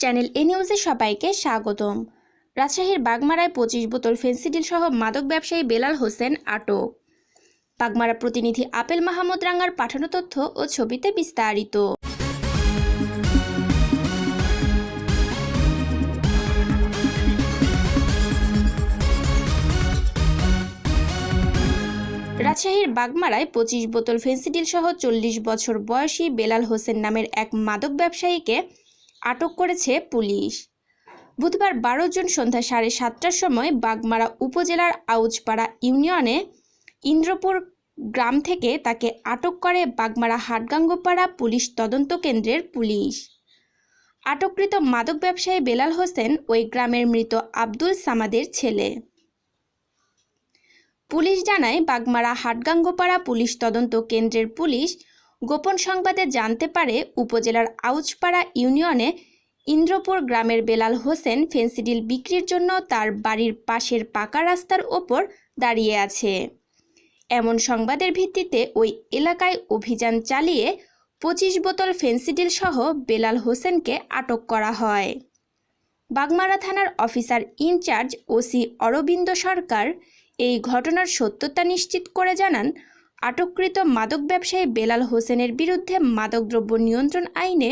Channel এ নিউজে সবাইকে স্বাগতম। রাজশাহীর বাগমারায় পঁচিশ বোতল ফেন্সিডিল সহ মাদক ব্যবসায়ী বেলাল হোসেন আটক। বাগমারা প্রতিনিধি আপেল মাহমুদ রাঙ্গার পাঠানো তথ্য ও ছবিতে বিস্তারিত। রাজশাহীর বাগমারায় পঁচিশ বোতল ফেন্সিডিল সহ চল্লিশ বছর বয়সী বেলাল হোসেন নামের এক মাদক ব্যবসায়ীকে আটক করেছে পুলিশ। বুধবার বারো জুন সন্ধ্যা সাড়ে সাতটার সময় বাগমারা উপজেলার আউজপাড়া ইউনিয়নে ইন্দ্রপুর গ্রাম থেকে তাকে আটক করে বাগমারা হাটগাঙ্গপাড়া পুলিশ তদন্ত কেন্দ্রের পুলিশ। আটককৃত মাদক ব্যবসায়ী বেলাল হোসেন ওই গ্রামের মৃত আব্দুল সামাদের ছেলে। পুলিশ জানায়, বাগমারা হাটগাঙ্গপাড়া পুলিশ তদন্ত কেন্দ্রের পুলিশ গোপন সংবাদে জানতে পারে উপজেলার আউজপাড়া ইউনিয়নে ইন্দ্রপুর গ্রামের বেলাল হোসেন ফেন্সিডিল বিক্রির জন্য তার বাড়ির পাশের পাকা রাস্তার ওপর দাঁড়িয়ে আছে। এমন সংবাদের ভিত্তিতে ওই এলাকায় অভিযান চালিয়ে পঁচিশ বোতল ফেন্সিডিল সহ বেলাল হোসেনকে আটক করা হয়। বাগমারা থানার officer in charge OC Arabinda Sarkar এই ঘটনার সত্যতা নিশ্চিত করে জানান আটককৃত মাদক ব্যবসায়ী বেলাল হোসেনের বিরুদ্ধে মাদকদ্রব্য নিয়ন্ত্রণ আইনে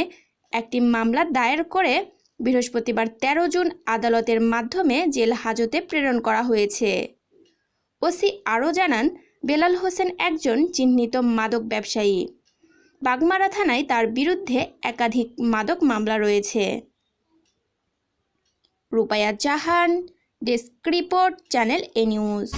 একটি মামলা দায়ের করে বৃহস্পতিবার ১৩ জুন আদালতের মাধ্যমে জেল হাজতে প্রেরণ করা হয়েছে। ওসি আরও জানান, বেলাল হোসেন একজন চিহ্নিত মাদক ব্যবসায়ী। বাগমারা থানায় তার বিরুদ্ধে একাধিক মাদক মামলা রয়েছে। Rupaya Jahan, desk report, channel এ নিউজ।